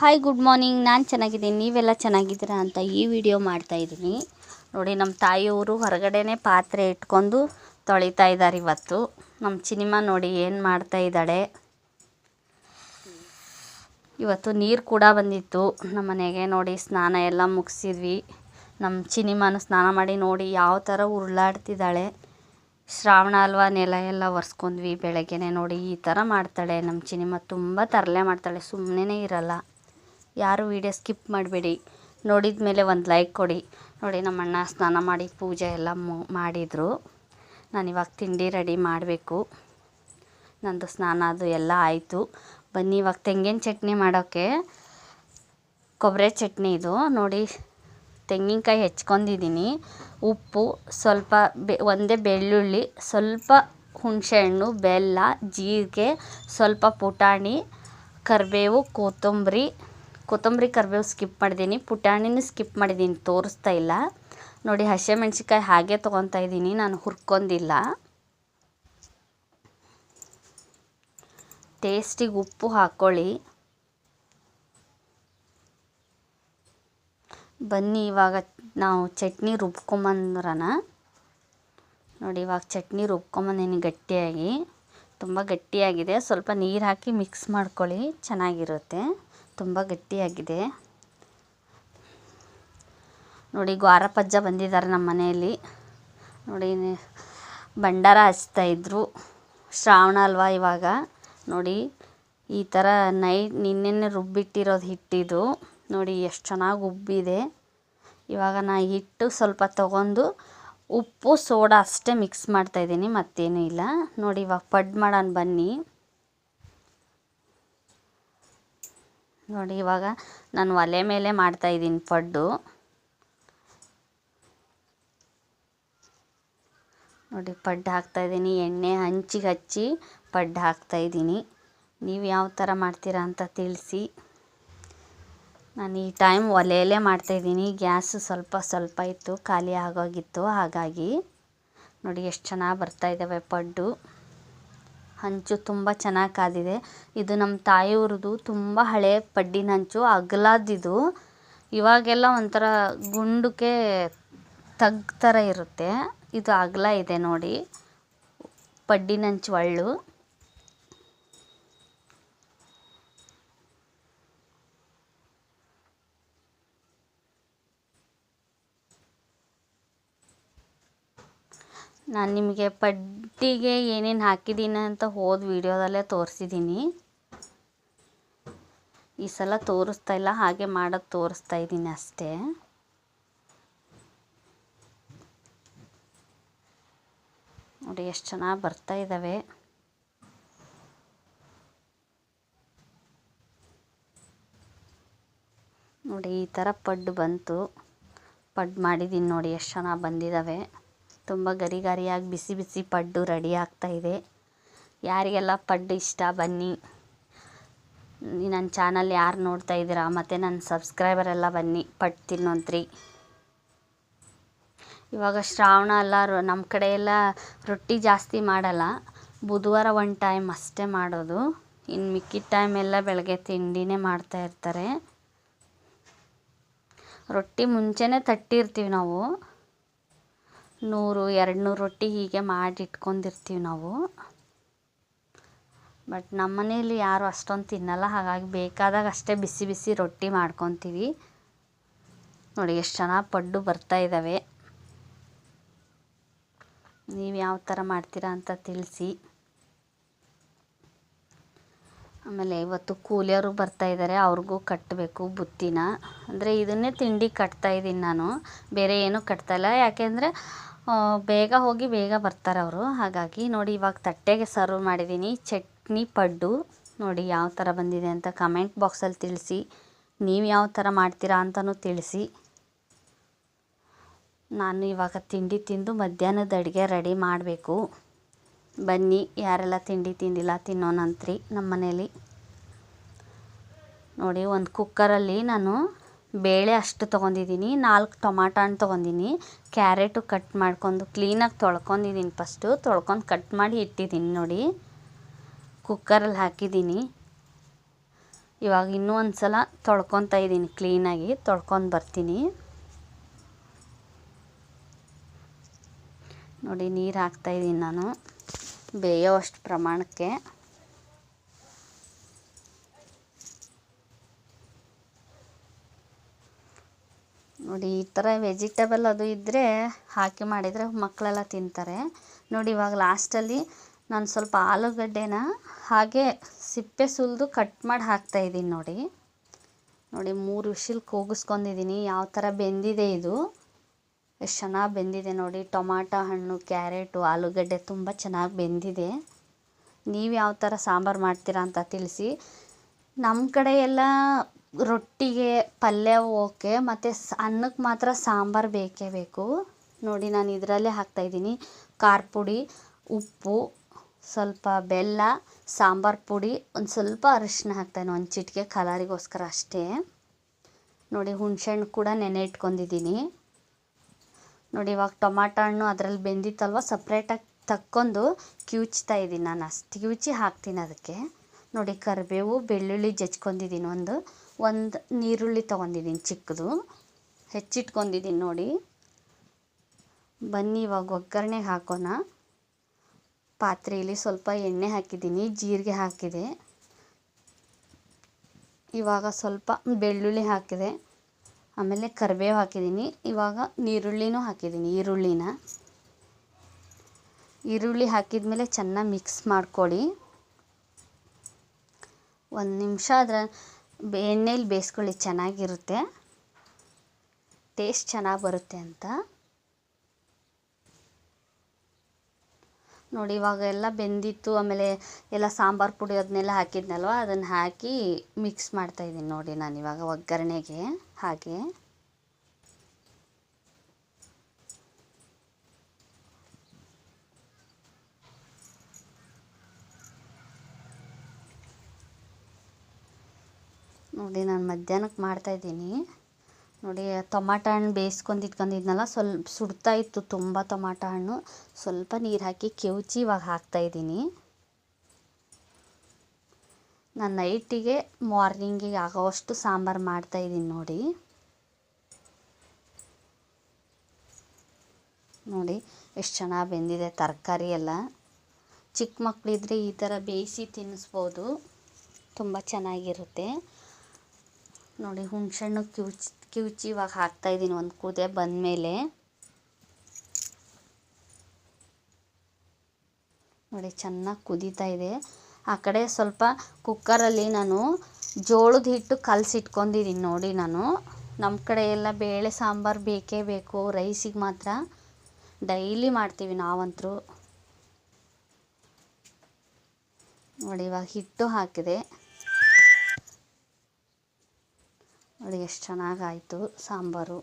Hi good morning ನಾನು ಚೆನ್ನಾಗಿದ್ದೀನಿ. ನೀವೆಲ್ಲ ಚೆನ್ನಾಗಿದ್ದೀರಾ ಅಂತ ಈ ವಿಡಿಯೋ ಮಾಡ್ತಾಯಿದ್ದೀನಿ ನೋಡಿ ನಮ್ಮ ತಾಯಿಯವರು ಹೊರಗಡೆನೇ ಪಾತ್ರೆ ಇಟ್ಕೊಂಡು ತೊಳಿತಾ ಇದ್ದಾರೆ ಇವತ್ತು. ನಮ್ಮ ಚಿನಿಮಾ ನೋಡಿ ಏನು ಮಾಡ್ತಾ ಇದ್ದಾಳೆ. ಇವತ್ತು ನೀರು ಕೂಡ ಬಂದಿತ್ತು. ನಮ್ಮ ಮನೆಗೆ ನೋಡಿ ಸ್ನಾನ ಎಲ್ಲ ಮುಗಿಸಿದ್ವಿ. ನಮ್ಮ ಚಿನಿಮಾನು ಸ್ನಾನ ಮಾಡಿ ನೋಡಿ ಯಾವ ಥರ ಉರುಳಾಡ್ತಿದ್ದಾಳೆ. ಶ್ರಾವಣ ಅಲ್ವಾ, ನೆಲ ಎಲ್ಲ ಒರೆಸ್ಕೊಂಡ್ವಿ ಬೆಳಗ್ಗೆನೆ ನೋಡಿ ಈ ಥರ ಮಾಡ್ತಾಳೆ. ನಮ್ಮ ಸಿನಿಮಾ ತುಂಬ ತರಲೆ ಮಾಡ್ತಾಳೆ. ಸುಮ್ಮನೆ ಇರಲ್ಲ. ಯಾರು ವೀಡಿಯೋ ಸ್ಕಿಪ್ ಮಾಡಬೇಡಿ. ನೋಡಿದ ಮೇಲೆ ಒಂದು ಲೈಕ್ ಕೊಡಿ. ನೋಡಿ ನಮ್ಮ ಅಣ್ಣ ಸ್ನಾನ ಮಾಡಿ ಪೂಜೆ ಎಲ್ಲ ಮು, ಮಾಡಿದರು. ನಾನು ಇವಾಗ ತಿಂಡಿ ರೆಡಿ ಮಾಡಬೇಕು. ನಂದು ಸ್ನಾನ ಅದು ಎಲ್ಲ ಆಯಿತು. ಬನ್ನಿ, ಇವಾಗ ತೆಂಗಿನ ಚಟ್ನಿ ಮಾಡೋಕ್ಕೆ. ಕೊಬ್ಬರಿ ಚಟ್ನಿ ಇದು. ನೋಡಿ, ತೆಂಗಿನಕಾಯಿ ಹೆಚ್ಕೊಂಡಿದ್ದೀನಿ. ಉಪ್ಪು, ಸ್ವಲ್ಪ ಬೆ, ಒಂದೇ ಬೆಳ್ಳುಳ್ಳಿ, ಸ್ವಲ್ಪ ಹುಣಸೆಹಣ್ಣು ಬೆಲ್ಲ, ಜೀರಿಗೆ, ಸ್ವಲ್ಪ ಪುಟಾಣಿ, ಕರಿಬೇವು, ಕೊತ್ತಂಬರಿ. ಕೊತ್ತಂಬರಿ ಕರಿಬೇವು ಸ್ಕಿಪ್ ಮಾಡಿದ್ದೀನಿ ಪುಟಾಣಿನೂ ಸ್ಕಿಪ್ ಮಾಡಿದ್ದೀನಿ ತೋರಿಸ್ತಾ ಇಲ್ಲ. ನೋಡಿ ಹಸಿಮೆಣ್ಸಿಕಾಯಿ ಹಾಗೆ ತೊಗೊತಾ ಇದ್ದೀನಿ ನಾನು ಹುರ್ಕೊಂಡಿಲ್ಲ. ಟೇಸ್ಟಿಗೆ ಉಪ್ಪು ಹಾಕ್ಕೊಳ್ಳಿ ಬನ್ನಿ, ಇವಾಗ ನಾವು ಚಟ್ನಿ ರುಬ್ಕೊಂಬಂದ್ರನ. ನೋಡಿ, ಇವಾಗ ಚಟ್ನಿ ರುಬ್ಕೊಂಬಂದೀನಿ ಗಟ್ಟಿಯಾಗಿ. ತುಂಬ ಗಟ್ಟಿಯಾಗಿದೆ. ಸ್ವಲ್ಪ ನೀರು ಹಾಕಿ ಮಿಕ್ಸ್ ಮಾಡ್ಕೊಳ್ಳಿ. ಚೆನ್ನಾಗಿರುತ್ತೆ. ತುಂಬ ಗಟ್ಟಿಯಾಗಿದೆ. ನೋಡಿ ಗ್ವಾರ ಪಜ್ಜ ಬಂದಿದ್ದಾರೆ ನಮ್ಮ ಮನೆಯಲ್ಲಿ. ನೋಡಿ, ಭಂಡಾರ ಹಚ್ತಾಯಿದ್ರು ಶ್ರಾವಣ ಅಲ್ವಾ ಇವಾಗ? ನೋಡಿ, ಈ ಥರ ನೈಟ್ ನಿನ್ನೆನೆ ರುಬ್ಬಿಟ್ಟಿರೋದು ಹಿಟ್ಟಿದು. ನೋಡಿ, ಎಷ್ಟು ಚೆನ್ನಾಗಿ ಉಬ್ಬಿದೆ. ಇವಾಗ ನಾ ಹಿಟ್ಟು ಸ್ವಲ್ಪ ತೊಗೊಂಡು ಉಪ್ಪು, ಸೋಡಾ ಅಷ್ಟೇ ಮಿಕ್ಸ್ ಮಾಡ್ತಾಯಿದ್ದೀನಿ ಮತ್ತೇನೂ ಇಲ್ಲ. ನೋಡಿ, ಇವಾಗ ಪಡ್ ಮಾಡೋಣ ಬನ್ನಿ. ನೋಡಿ, ಇವಾಗ ನಾನು ಒಲೆ ಮೇಲೆ ಮಾಡ್ತಾಯಿದ್ದೀನಿ ಪಡ್ಡು. ನೋಡಿ, ಪಡ್ಡು ಹಾಕ್ತಾಯಿದ್ದೀನಿ ಎಣ್ಣೆ ಹಂಚಿಗೆ ಹಚ್ಚಿ ಪಡ್ಡು ಹಾಕ್ತಾಯಿದ್ದೀನಿ ನೀವು ಯಾವ ಥರ ಮಾಡ್ತೀರಾ ಅಂತ ತಿಳಿಸಿ. ನಾನು ಈ ಟೈಮ್ ಒಲೆಯಲ್ಲೇ ಮಾಡ್ತಾಯಿದ್ದೀನಿ ಗ್ಯಾಸು ಸ್ವಲ್ಪ ಸ್ವಲ್ಪ ಇತ್ತು, ಖಾಲಿ ಆಗೋಗಿತ್ತು, ಹಾಗಾಗಿ. ನೋಡಿ, ಎಷ್ಟು ಚೆನ್ನಾಗಿ ಬರ್ತಾಯಿದ್ದಾವೆ ಪಡ್ಡು. ಹಂಚು ತುಂಬ ಚೆನ್ನಾಗಿ ಕಾದಿದೆ. ಇದು ನಮ್ಮ ತಾಯಿಯವ್ರದ್ದು ತುಂಬ ಹಳೆ ಪಡ್ಡಿನ ಹಂಚು, ಅಗಲದಿದು. ಇವಾಗೆಲ್ಲ ಒಂಥರ ಗುಂಡಕ್ಕೆ ತಗ್ಗು ಥರ ಇರುತ್ತೆ. ಇದು ಅಗಲ ಇದೆ ನೋಡಿ. ಪಡ್ಡಿನ ಹಂಚು ಒಳ್ಳು ನಾನು ನಿಮಗೆ ಪಡ್ಡಿಗೆ ಏನೇನು ಹಾಕಿದ್ದೀನಿ ಅಂತ ಹೋದ ವಿಡಿಯೋದಲ್ಲೇ ತೋರಿಸಿದ್ದೀನಿ ಈ ಸಲ ತೋರಿಸ್ತಾ ಇಲ್ಲ, ಹಾಗೆ ಮಾಡೋದು ತೋರಿಸ್ತಾ ಇದ್ದೀನಿ ಅಷ್ಟೇ. ನೋಡಿ, ಎಷ್ಟು ಚೆನ್ನಾಗಿ ಬರ್ತಾ ಇದ್ದಾವೆ ನೋಡಿ, ಈ ಥರ ಪಡ್ಡು ಬಂತು. ಪಡ್ಡು ಮಾಡಿದ್ದೀನಿ ನೋಡಿ, ಎಷ್ಟು ಚೆನ್ನಾಗಿ ಬಂದಿದ್ದಾವೆ ತುಂಬ ಗರಿ ಗರಿಯಾಗಿ ಬಿಸಿ ಬಿಸಿ ಪಡ್ಡು ರೆಡಿ ಆಗ್ತಾಯಿದೆ ಯಾರಿಗೆಲ್ಲ ಪಡ್ಡು ಇಷ್ಟ ಬನ್ನಿ. ನನ್ನ ಚಾನಲ್ ಯಾರು ನೋಡ್ತಾ ಇದ್ದೀರಾ? ಮತ್ತು ನನ್ನ ಸಬ್ಸ್ಕ್ರೈಬರ್ ಎಲ್ಲ ಬನ್ನಿ. ಪಡ್ಡು ತಿನ್ನೋಂತ್ರಿ. ಇವಾಗ ಶ್ರಾವಣ ಎಲ್ಲ ನಮ್ಮ ಕಡೆ ಎಲ್ಲ ರೊಟ್ಟಿ ಜಾಸ್ತಿ ಮಾಡಲ್ಲ. ಬುಧವಾರ ಒನ್ ಟೈಮ್ ಅಷ್ಟೇ ಮಾಡೋದು. ಇನ್ನು ಮಿಕ್ಕಿದ ಟೈಮ್ ಎಲ್ಲ ಬೆಳಗ್ಗೆ ತಿಂಡಿನೇ ಮಾಡ್ತಾ ಇರ್ತಾರೆ. ರೊಟ್ಟಿ ಮುಂಚೆನೇ ತಟ್ಟಿರ್ತೀವಿ ನಾವು. ನೂರು ಎರಡು ನೂರು ರೊಟ್ಟಿ ಹೀಗೆ ಮಾಡಿ ಇಟ್ಕೊಂಡಿರ್ತೀವಿ ನಾವು. ಬಟ್ ನಮ್ಮ ಮನೇಲಿ ಯಾರು ಅಷ್ಟೊಂದು ತಿನ್ನಲ್ಲ, ಹಾಗಾಗಿ ಬೇಕಾದಾಗ ಅಷ್ಟೇ ಬಿಸಿ ಬಿಸಿ ರೊಟ್ಟಿ ಮಾಡ್ಕೊತೀವಿ. ನೋಡಿ, ಎಷ್ಟು ಚೆನ್ನಾಗಿ ಪಡ್ಡು ಬರ್ತಾ ಇದ್ದಾವೆ ನೀವು ಯಾವ ಥರ ಮಾಡ್ತೀರಾ ಅಂತ ತಿಳಿಸಿ. ಆಮೇಲೆ ಇವತ್ತು ಕೂಲಿಯವರು ಬರ್ತಾ ಇದ್ದಾರೆ ಅವ್ರಿಗೂ ಕಟ್ಟಬೇಕು ಬುತ್ತಿನ. ಅಂದರೆ ಇದನ್ನೇ ತಿಂಡಿ ಕಟ್ತಾ ಇದ್ದೀನಿ ನಾನು. ಬೇರೆ ಏನೂ ಕಟ್ತಾಯಿಲ್ಲ ಯಾಕೆಂದರೆ ಬೇಗ ಹೋಗಿ ಬೇಗ ಬರ್ತಾರೆ ಅವರು. ಹಾಗಾಗಿ ನೋಡಿ ಇವಾಗ ತಟ್ಟೆಗೆ ಸರ್ವ್ ಮಾಡಿದ್ದೀನಿ ಚಟ್ನಿ, ಪಡ್ಡು. ನೋಡಿ ಯಾವ ಥರ ಬಂದಿದೆ ಅಂತ ಕಮೆಂಟ್ ಬಾಕ್ಸಲ್ಲಿ ತಿಳಿಸಿ. ನೀವು ಯಾವ ಥರ ಮಾಡ್ತೀರಾ ಅಂತಲೂ ತಿಳಿಸಿ. ನಾನು ಇವಾಗ ತಿಂಡಿ ತಿಂದು ಮಧ್ಯಾಹ್ನದ ಅಡುಗೆ ರೆಡಿ ಮಾಡಬೇಕು. ಬನ್ನಿ, ಯಾರೆಲ್ಲ ತಿಂಡಿ ತಿಂದಿಲ್ಲ ತಿನ್ನೋನಂತ್ರಿ ನಮ್ಮ ಮನೇಲಿ ನೋಡಿ, ಒಂದು ಕುಕ್ಕರಲ್ಲಿ ನಾನು ಬೇಳೆ ಅಷ್ಟು ತೊಗೊಂಡಿದ್ದೀನಿ, ನಾಲ್ಕು ಟೊಮಾಟ ಹಣ್ಣು ತೊಗೊಂಡಿನಿ ಕ್ಯಾರೆಟು ಕಟ್ ಮಾಡ್ಕೊಂಡು ಕ್ಲೀನಾಗಿ ತೊಳ್ಕೊಂಡಿದ್ದೀನಿ ಫಸ್ಟು. ತೊಳ್ಕೊಂಡು ಕಟ್ ಮಾಡಿ ಇಟ್ಟಿದ್ದೀನಿ ನೋಡಿ. ಕುಕ್ಕರಲ್ಲಿ ಹಾಕಿದ್ದೀನಿ. ಇವಾಗ ಇನ್ನೂ ಒಂದು ಸಲ ತೊಳ್ಕೊತಾ ಇದ್ದೀನಿ ಕ್ಲೀನಾಗಿ, ತೊಳ್ಕೊಂಡು ಬರ್ತೀನಿ. ನೋಡಿ, ನೀರು ಹಾಕ್ತಾಯಿದ್ದೀನಿ ನಾನು, ಬೇಯೋ ಅಷ್ಟು ಪ್ರಮಾಣಕ್ಕೆ. ನೋಡಿ, ಈ ಥರ ವೆಜಿಟೇಬಲ್ ಅದು ಇದ್ದರೆ ಹಾಕಿ ಮಾಡಿದರೆ ಮಕ್ಕಳೆಲ್ಲ ತಿಂತಾರೆ. ನೋಡಿ, ಇವಾಗ ಲಾಸ್ಟಲ್ಲಿ ನಾನು ಸ್ವಲ್ಪ ಆಲೂಗಡ್ಡೆನ ಹಾಗೆ ಸಿಪ್ಪೆ ಸುಲಿದು ಕಟ್ ಮಾಡಿ ಹಾಕ್ತಾ ಇದ್ದೀನಿ ನೋಡಿ. ನೋಡಿ, ಮೂರು ವಿಷಿಲ್ ಕೂಗಿಸ್ಕೊಂಡಿದ್ದೀನಿ. ಯಾವ ಥರ ಬೆಂದಿದೆ ಇದು. ಎಷ್ಟು ಚೆನ್ನಾಗಿ ಬೆಂದಿದೆ ನೋಡಿ. ಟೊಮಾಟೊ ಹಣ್ಣು, ಕ್ಯಾರೆಟು, ಆಲೂಗಡ್ಡೆ ತುಂಬ ಚೆನ್ನಾಗಿ ಬೆಂದಿದೆ. ನೀವು ಯಾವ ಥರ ಸಾಂಬಾರು ಮಾಡ್ತೀರಾ ಅಂತ ತಿಳಿಸಿ. ನಮ್ಮ ಕಡೆ ಎಲ್ಲ ರೊಟ್ಟಿಗೆ ಪಲ್ಯ ಓಕೆ, ಮತ್ತು ಅನ್ನಕ್ಕೆ ಮಾತ್ರ ಸಾಂಬಾರು ಬೇಕೇ ಬೇಕು. ನೋಡಿ ನಾನು ಇದರಲ್ಲೇ ಹಾಕ್ತಾಯಿದ್ದೀನಿ ಖಾರ ಪುಡಿ, ಉಪ್ಪು, ಸ್ವಲ್ಪ ಬೆಲ್ಲ, ಸಾಂಬಾರು ಪುಡಿ, ಒಂದು ಸ್ವಲ್ಪ ಅರಿಶಿನ ಹಾಕ್ತಾಯಿದ್ದೀನಿ ಒಂದು ಚಿಟಿಕೆ ಕಲರಿಗೋಸ್ಕರ ಅಷ್ಟೇ. ನೋಡಿ ಹುಣ್ಸೆಹಣ್ಣು ಕೂಡ ನೆನೆ ಇಟ್ಕೊಂಡಿದ್ದೀನಿ. ನೋಡಿ ಇವಾಗ ಟೊಮಾಟೊ ಹಣ್ಣು ಅದರಲ್ಲಿ ಬೆಂದಿತ್ತಲ್ವ ಸಪ್ರೇಟಾಗಿ ತಕ್ಕೊಂಡು ಕ್ಯೂಚ್ತಾ ಇದ್ದೀನಿ ನಾನು ಅಷ್ಟು. ಕ್ಯೂಚಿ ಹಾಕ್ತೀನಿ ಅದಕ್ಕೆ. ನೋಡಿ ಕರಿಬೇವು, ಬೆಳ್ಳುಳ್ಳಿ ಜಜ್ಕೊಂಡಿದ್ದೀನಿ ಒಂದು. ಒಂದು ನೀರುಳ್ಳಿ ತೊಗೊಂಡಿದ್ದೀನಿ ಚಿಕ್ಕದು. ಹೆಚ್ಚಿಟ್ಕೊಂಡಿದ್ದೀನಿ ನೋಡಿ. ಬನ್ನಿ ಇವಾಗ ಒಗ್ಗರಣೆಗೆ ಹಾಕೋಣ. ಪಾತ್ರೆಯಲ್ಲಿ ಸ್ವಲ್ಪ ಎಣ್ಣೆ ಹಾಕಿದ್ದೀನಿ ಜೀರಿಗೆ ಹಾಕಿದೆ. ಇವಾಗ ಸ್ವಲ್ಪ ಬೆಳ್ಳುಳ್ಳಿ ಹಾಕಿದೆ. ಆಮೇಲೆ ಕರಿಬೇವು ಹಾಕಿದ್ದೀನಿ ಇವಾಗ ನೀರುಳ್ಳಿನೂ ಹಾಕಿದ್ದೀನಿ ಈರುಳ್ಳಿನ. ಈರುಳ್ಳಿ ಹಾಕಿದ ಮೇಲೆ ಚೆನ್ನಾಗಿ ಮಿಕ್ಸ್ ಮಾಡ್ಕೊಳ್ಳಿ. ಒಂದು ನಿಮಿಷ ಅದರ ಎಣ್ಣೆಲಿ ಬೇಯಿಸ್ಕೊಳ್ಳಿ, ಚೆನ್ನಾಗಿರುತ್ತೆ. ಟೇಸ್ಟ್ ಚೆನ್ನಾಗಿ ಬರುತ್ತೆ ಅಂತ. ನೋಡಿ, ಇವಾಗ ಎಲ್ಲ ಬೆಂದಿತ್ತು, ಆಮೇಲೆ ಎಲ್ಲ ಸಾಂಬಾರು ಪುಡಿ ಅದನ್ನೆಲ್ಲ ಹಾಕಿದ್ನಲ್ವ, ಅದನ್ನು ಹಾಕಿ ಮಿಕ್ಸ್ ಮಾಡ್ತಾಯಿದ್ದೀನಿ ನೋಡಿ ನಾನು ಇವಾಗ ಒಗ್ಗರಣೆಗೆ ಹಾಗೆ. ನೋಡಿ ನಾನು ಮಧ್ಯಾಹ್ನಕ್ಕೆ ಮಾಡ್ತಾಯಿದ್ದೀನಿ ನೋಡಿ, ಟೊಮಾಟೊ ಹಣ್ಣು ಬೇಯಿಸ್ಕೊಂಡು ಇಟ್ಕೊಂಡಿದ್ನಲ್ಲ, ಸ್ವಲ್ಪ ಸುಡ್ತಾ ಇತ್ತು ತುಂಬ ಟೊಮಾಟೊ ಹಣ್ಣು. ಸ್ವಲ್ಪ ನೀರು ಹಾಕಿ ಕೆವುಚಿ ಇವಾಗ ಹಾಕ್ತಾಯಿದ್ದೀನಿ ನಾನು ನೈಟಿಗೆ ಮಾರ್ನಿಂಗಿಗೆ ಆಗೋವಷ್ಟು ಸಾಂಬಾರು ಮಾಡ್ತಾಯಿದ್ದೀನಿ ನೋಡಿ. ನೋಡಿ, ಎಷ್ಟು ಚೆನ್ನಾಗಿ ಬೆಂದಿದೆ ತರಕಾರಿ ಎಲ್ಲ. ಚಿಕ್ಕ ಮಕ್ಕಳಿದ್ರೆ ಈ ಥರ ಬೇಯಿಸಿ ತಿನ್ನಿಸ್ಬೋದು ತುಂಬ ಚೆನ್ನಾಗಿರುತ್ತೆ. ನೋಡಿ ಹುಣ್ಸೆಹಣ್ಣು ಕಿವುಚಿ ಕಿವುಚಿ ಇವಾಗ ಹಾಕ್ತಾಯಿದ್ದೀನಿ ಒಂದು ಕುದೆ ಬಂದಮೇಲೆ. ನೋಡಿ, ಚೆನ್ನಾಗಿ ಕುದೀತಾ ಇದೆ. ಆ ಕಡೆ ಸ್ವಲ್ಪ ಕುಕ್ಕರಲ್ಲಿ ನಾನು ಜೋಳದ ಹಿಟ್ಟು ಕಲಸಿಟ್ಕೊಂಡಿದ್ದೀನಿ ನೋಡಿ ನಾನು. ನಮ್ಮ ಕಡೆ ಎಲ್ಲ ಬೇಳೆ ಸಾಂಬಾರು ಬೇಕೇ ಬೇಕು, ರೈಸಿಗೆ ಮಾತ್ರ. ಡೈಲಿ ಮಾಡ್ತೀವಿ ನಾವಂತರೂ. ನೋಡಿ, ಇವಾಗ ಹಿಟ್ಟು ಹಾಕಿದೆ. ನೋಡಿ ಎಷ್ಟು ಚೆನ್ನಾಗಾಯಿತು ಸಾಂಬಾರು.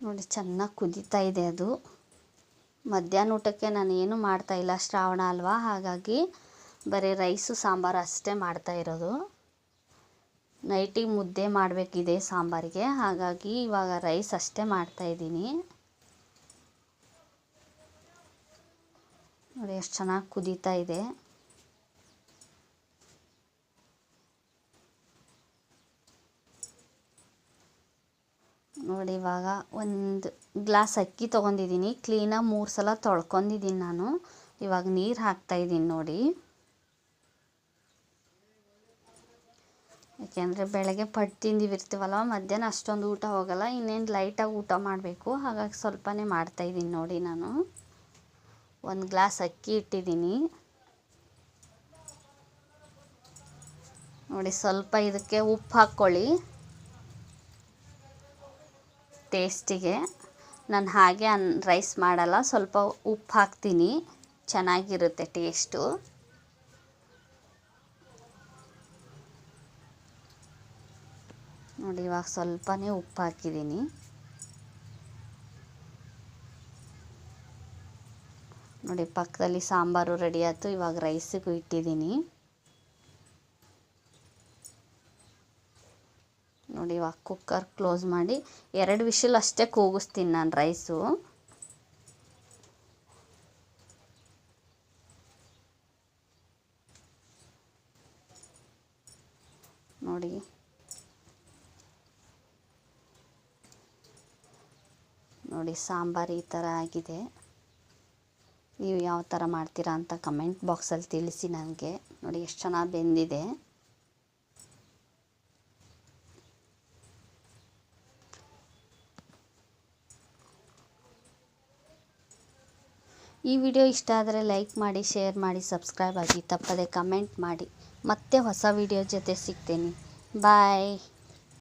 ನೋಡಿ ಚೆನ್ನಾಗಿ ಕುದೀತಾ ಇದೆ ಅದು. ಮಧ್ಯಾಹ್ನ ಊಟಕ್ಕೆ ನಾನು ಏನು ಮಾಡ್ತಾಯಿಲ್ಲ ಶ್ರಾವಣ ಅಲ್ವಾ? ಹಾಗಾಗಿ ಬರೀ ರೈಸು ಸಾಂಬಾರು ಅಷ್ಟೇ ಮಾಡ್ತಾ ಇರೋದು. ನೈಟಿಗೆ ಮುದ್ದೆ ಮಾಡಬೇಕಿದೆ ಸಾಂಬಾರಿಗೆ. ಹಾಗಾಗಿ ಇವಾಗ ರೈಸ್ ಅಷ್ಟೇ ಮಾಡ್ತಾಯಿದ್ದೀನಿ ನೋಡಿ, ಎಷ್ಟು ಚೆನ್ನಾಗಿ ಕುದೀತಾ ಇದೆ. ನೋಡಿ, ಇವಾಗ ಒಂದು ಗ್ಲಾಸ್ ಅಕ್ಕಿ ತೊಗೊಂಡಿದ್ದೀನಿ ಕ್ಲೀನಾಗಿ ಮೂರು ಸಲ ತೊಳ್ಕೊಂಡಿದ್ದೀನಿ ನಾನು. ಇವಾಗ ನೀರು ಹಾಕ್ತಾಯಿದ್ದೀನಿ ನೋಡಿ. ಯಾಕೆಂದರೆ ಬೆಳಗ್ಗೆ ಪಟ್ಟು ತಿಂದಿವಿರ್ತೀವಲ್ವ, ಮಧ್ಯಾಹ್ನ ಅಷ್ಟೊಂದು ಊಟ ಹೋಗಲ್ಲ, ಇನ್ನೇನು ಲೈಟಾಗಿ ಊಟ ಮಾಡಬೇಕು. ಹಾಗಾಗಿ ಸ್ವಲ್ಪನೇ ಮಾಡ್ತಾಯಿದ್ದೀನಿ ನೋಡಿ ನಾನು. ಒಂದು ಗ್ಲಾಸ್ ಅಕ್ಕಿ ಇಟ್ಟಿದ್ದೀನಿ. ನೋಡಿ, ಸ್ವಲ್ಪ ಇದಕ್ಕೆ ಉಪ್ಪು ಹಾಕ್ಕೊಳ್ಳಿ. ಟೇಸ್ಟಿಗೆ. ನಾನು ಹಾಗೆ ಅನ್ ರೈಸ್ ಮಾಡಲ್ಲ, ಸ್ವಲ್ಪ ಉಪ್ಪು ಹಾಕ್ತೀನಿ. ಚೆನ್ನಾಗಿರುತ್ತೆ ಟೇಸ್ಟು. ನೋಡಿ, ಇವಾಗ ಸ್ವಲ್ಪನೇ ಉಪ್ಪು ಹಾಕಿದ್ದೀನಿ. ನೋಡಿ, ಪಕ್ಕದಲ್ಲಿ ಸಾಂಬಾರು ರೆಡಿ ಆಯಿತು. ಇವಾಗ ರೈಸಿಗೂ ಇಟ್ಟಿದ್ದೀನಿ. ನೋಡಿ, ಇವಾಗ ಕುಕ್ಕರ್ ಕ್ಲೋಸ್ ಮಾಡಿ ಎರಡು ವಿಷಲ್ ಅಷ್ಟೇ ಕೂಗಿಸ್ತೀನಿ ನಾನು ರೈಸು ನೋಡಿ. ನೋಡಿ, ಸಾಂಬಾರು ಈ ಥರ ಆಗಿದೆ. ನೀವು ಯಾವ ಥರ ಮಾಡ್ತೀರಾ ಅಂತ ಕಮೆಂಟ್ ಬಾಕ್ಸಲ್ಲಿ ತಿಳಿಸಿ ನನಗೆ. ನೋಡಿ, ಎಷ್ಟು ಚೆನ್ನಾಗಿ ಬೆಂದಿದೆ. ಈ ವಿಡಿಯೋ ಇಷ್ಟ ಆದರೆ ಲೈಕ್ ಮಾಡಿ, ಶೇರ್ ಮಾಡಿ, ಸಬ್ಸ್ಕ್ರೈಬ್ ಆಗಿ ತಪ್ಪದೆ ಕಮೆಂಟ್ ಮಾಡಿ. ಮತ್ತೆ ಹೊಸ ವಿಡಿಯೋ ಜೊತೆ ಸಿಗ್ತೀನಿ. ಬಾಯ್.